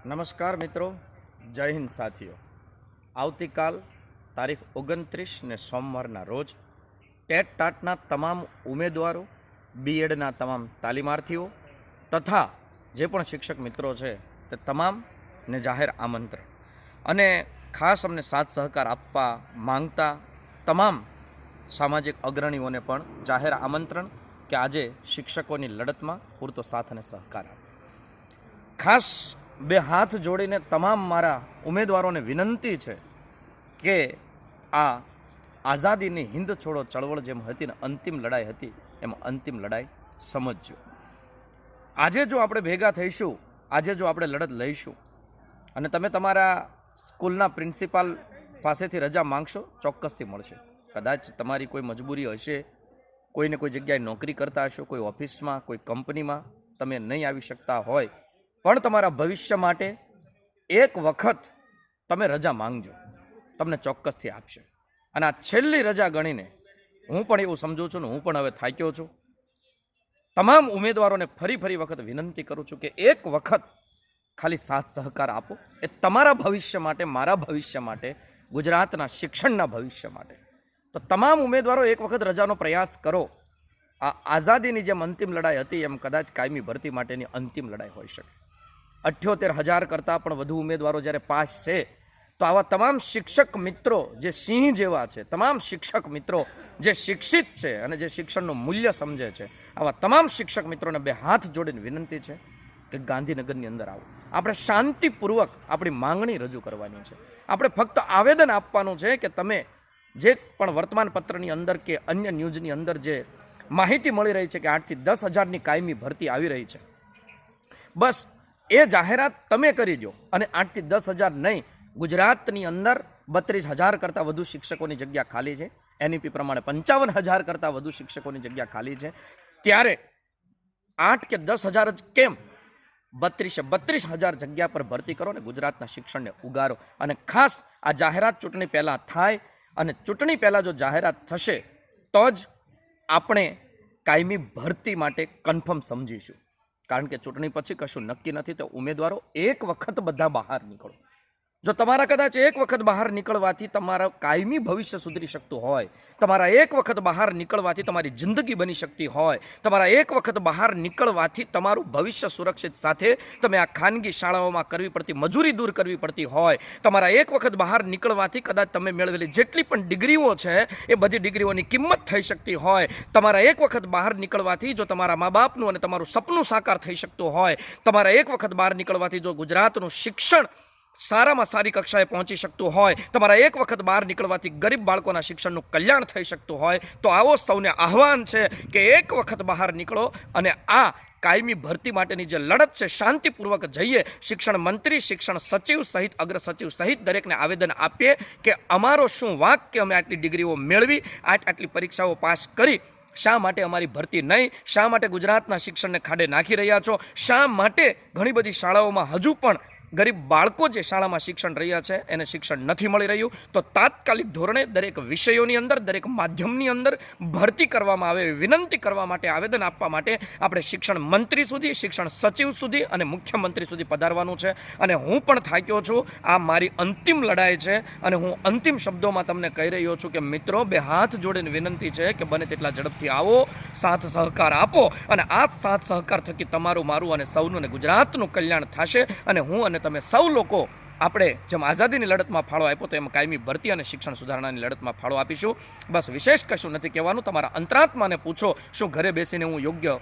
નમસ્કાર મિત્રો, જય હિન્દ સાથીઓ. આવતીકાલ તારીખ ઓગણત્રીસ ને સોમવારના રોજ ટેટ ટાટના તમામ ઉમેદવારો બીએડના તમામ તાલીમાર્થીઓ તથા જે પણ શિક્ષક મિત્રો છે તે તમામને જાહેર આમંત્રણ. અને ખાસ અમને સાથ સહકાર આપવા માંગતા તમામ સામાજિક અગ્રણીઓને પણ જાહેર આમંત્રણ કે આજે શિક્ષકોની લડતમાં પૂરતો સાથ અને સહકાર આપે. ખાસ બે હાથ જોડીને તમામ મારા ઉમેદવારોને વિનંતી છે કે આ આઝાદીની હિંદ છોડો ચળવળ જેમ હતી ને અંતિમ લડાઈ હતી, એમ અંતિમ લડાઈ સમજજો. આજે જો આપણે ભેગા થઈશું, આજે જો આપણે લડત લઈશું, અને તમે તમારા સ્કૂલના પ્રિન્સિપાલ પાસેથી રજા માંગશો, ચોક્કસથી મળશે. કદાચ તમારી કોઈ મજબૂરી હશે, કોઈને કોઈ જગ્યાએ નોકરી કરતા હશો, કોઈ ઓફિસમાં, કોઈ કંપનીમાં, તમે નહીં આવી શકતા હોય પણ તમારા ભવિષ્ય માટે એક વખત તમે રજા માંગજો. તમને ચોક્કસથી આપશે. અને આ છેલ્લી રજા ગણીને હું પણ એવું સમજુ છું ને હું પણ હવે થાક્યો છું. તમામ ઉમેદવારોને ફરી ફરી વખત વિનંતી કરું છું કે એક વખત ખાલી સાથ સહકાર આપો. એ તમારા ભવિષ્ય માટે, મારા ભવિષ્ય માટે, ગુજરાતના શિક્ષણના ભવિષ્ય માટે. તો તમામ ઉમેદવારો એક વખત રજાનો પ્રયાસ કરો. આ આઝાદીની જેમ અંતિમ લડાઈ હતી એમ કદાચ કાયમી ભરતી માટેની અંતિમ લડાઈ હોઈ શકે. અઠ્યોતેર હજાર કરતાં પણ વધુ ઉમેદવારો જ્યારે પાસ છે, તો આવા તમામ શિક્ષક મિત્રો જે સિંહ જેવા છે, તમામ શિક્ષક મિત્રો જે શિક્ષિત છે અને જે શિક્ષણનું મૂલ્ય સમજે છે, આવા તમામ શિક્ષક મિત્રોને બે હાથ જોડીને વિનંતી છે કે ગાંધીનગરની અંદર આવો. આપણે શાંતિપૂર્વક આપણી માંગણી રજૂ કરવાની છે. આપણે ફક્ત આવેદન આપવાનું છે કે તમે જે પણ વર્તમાન પત્રની અંદર કે અન્ય ન્યૂઝની અંદર જે માહિતી મળી રહી છે કે આઠથી દસ હજારની કાયમી ભરતી આવી રહી છે. બસ એ જાહેરાત તમે કરી દો. અને આઠથી દસ હજાર નહીં, ગુજરાતની અંદર બત્રીસ હજાર કરતાં વધુ શિક્ષકોની જગ્યા ખાલી છે. એનઈપી પ્રમાણે પંચાવન હજાર કરતાં વધુ શિક્ષકોની જગ્યા ખાલી છે. ત્યારે આઠ કે દસ હજાર જ કેમ? બત્રીસે બત્રીસ હજાર જગ્યા પર ભરતી કરો ને ગુજરાતના શિક્ષણને ઉગારો. અને ખાસ આ જાહેરાત ચૂંટણી પહેલાં થાય અને ચૂંટણી પહેલાં જો જાહેરાત થશે, તો જ આપણે કાયમી ભરતી માટે કન્ફર્મ સમજીશું. કારણ કે ચૂંટણી પછી કશું નક્કી નથી તો ઉમેદવારો એક વખત બધા બહાર નીકળો. જો તમારા કદાચ એક વખત બહાર નીકળવાથી તમારા કાયમી ભવિષ્ય સુધરી શકતું હોય, તમારા એક વખત બહાર નીકળવાથી તમારી જિંદગી બની શકતી હોય, તમારા એક વખત બહાર નીકળવાથી તમારું ભવિષ્ય સુરક્ષિત સાથે તમે આ ખાનગી શાળાઓમાં કરવી પડતી, મજૂરી દૂર કરવી પડતી હોય, તમારા એક વખત બહાર નીકળવાથી કદાચ તમે મેળવેલી જેટલી પણ ડિગ્રીઓ છે, એ બધી ડિગ્રીઓની કિંમત થઈ શકતી હોય, તમારા એક વખત બહાર નીકળવાથી જો તમારા મા બાપનું અને તમારું સપનું સાકાર થઈ શકતું હોય, તમારા એક વખત બહાર નીકળવાથી જો ગુજરાતનું શિક્ષણ સારામાં સારી કક્ષાએ પહોંચી શકતું હોય, તમારા એક વખત બહાર નીકળવાથી ગરીબ બાળકોના શિક્ષણનું કલ્યાણ થઈ શકતું હોય, તો આવો સૌને આહવાન છે કે એક વખત બહાર નીકળો અને આ કાયમી ભરતી માટેની જે લડત છે, શાંતિપૂર્વક જઈએ, શિક્ષણ મંત્રી, શિક્ષણ સચિવ સહિત, અગ્ર સચિવ સહિત દરેકને આવેદન આપીએ કે અમારો શું વાંક કે અમે આટલી ડિગ્રીઓ મેળવી, આટ આટલી પરીક્ષાઓ પાસ કરી, શા માટે અમારી ભરતી નહીં, શા માટે ગુજરાતના શિક્ષણને ખાડે નાખી રહ્યા છો, શા માટે ઘણી બધી શાળાઓમાં હજુ પણ ગરીબ બાળકો જે શાળામાં શિક્ષણ રહ્યા છે, એને શિક્ષણ નથી મળી રહ્યું, તો તાત્કાલિક ધોરણે દરેક વિષયોની અંદર, દરેક માધ્યમની અંદર ભરતી કરવામાં આવે વિનંતી કરવા માટે આવેદન આપવા માટે આપણે શિક્ષણ મંત્રી સુધી, શિક્ષણ સચિવ સુધી અને મુખ્યમંત્રી સુધી પધારવાનું છે. અને હું પણ થાક્યો છું, આ મારી અંતિમ લડાઈ છે અને હું અંતિમ શબ્દોમાં તમને કહી રહ્યો છું કે, મિત્રો, બે હાથ જોડીને વિનંતી છે કે બને તેટલા ઝડપથી આવો, સાથ સહકાર આપો. અને આ સાથ સહકાર થકી તમારું, મારું અને સૌનું અને ગુજરાતનું કલ્યાણ થશે. અને હું અને તમે સૌ લોકો આપણે જેમ આઝાદીની લડતમાં ફાળો આપ્યો તો એમ કાયમી ભરતી અને શિક્ષણ સુધારણાની લડતમાં ફાળો આપીશું. બસ વિશેષ કશું નથી કહેવાનું. તમારા અંતરાત્માને પૂછો શું ઘરે બેસીને હું યોગ્ય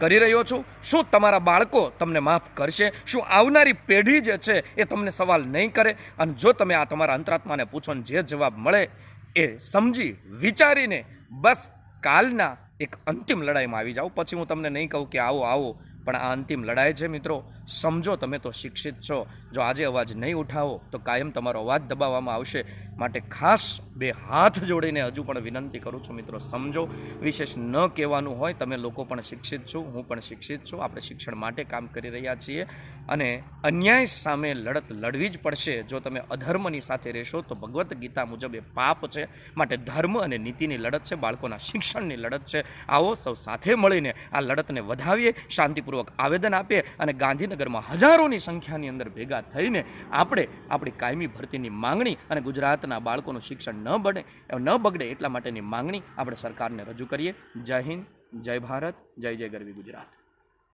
કરી રહ્યો છું? શું તમારા બાળકો તમને માફ કરશે? શું આવનારી પેઢી જે છે એ તમને સવાલ નહીં કરે? અને જો તમે આ તમારા અંતરાત્માને પૂછો ને જે જવાબ મળે એ સમજી વિચારીને બસ કાલના એક અંતિમ લડાઈમાં આવી જાઓ. પછી હું તમને નહીં કહું કે આવો આવો પણ આ અંતિમ લડાઈ છે મિત્રો. સમજો તમે તો શિક્ષિત છો. જો આજે અવાજ નહીં ઉઠાવો, તો કાયમ તમારો અવાજ દબાવવામાં આવશે. માટે ખાસ બે હાથ જોડીને હજુ પણ વિનંતી કરું છું મિત્રો, સમજો. વિશેષ ન કહેવાનું હોય, તમે લોકો પણ શિક્ષિત છું, હું પણ શિક્ષિત છું. આપણે શિક્ષણ માટે કામ કરી રહ્યા છીએ. અને અન્યાય સામે લડત લડવી જ પડશે. જો તમે અધર્મની સાથે રહેશો, તો ભગવદ્ ગીતા મુજબ એ પાપ છે. માટે ધર્મ અને નીતિની લડત છે, બાળકોના શિક્ષણની લડત છે. આવો સૌ સાથે મળીને આ લડતને વધાવીએ. શાંતિપૂર્વક શાંતિપૂર્વક આવેદન આપીએ અને ગાંધીનગરમાં હજારોની સંખ્યાની અંદર ભેગા થઈને આપણે આપણી કાયમી ભરતીની માંગણી અને ગુજરાતના બાળકોનું શિક્ષણ ન બને, ન બગડે એટલા માટેની માંગણી આપણે સરકારને રજૂ કરીએ. જય હિન્દ, જય ભારત, જય જય ગરવી ગુજરાત.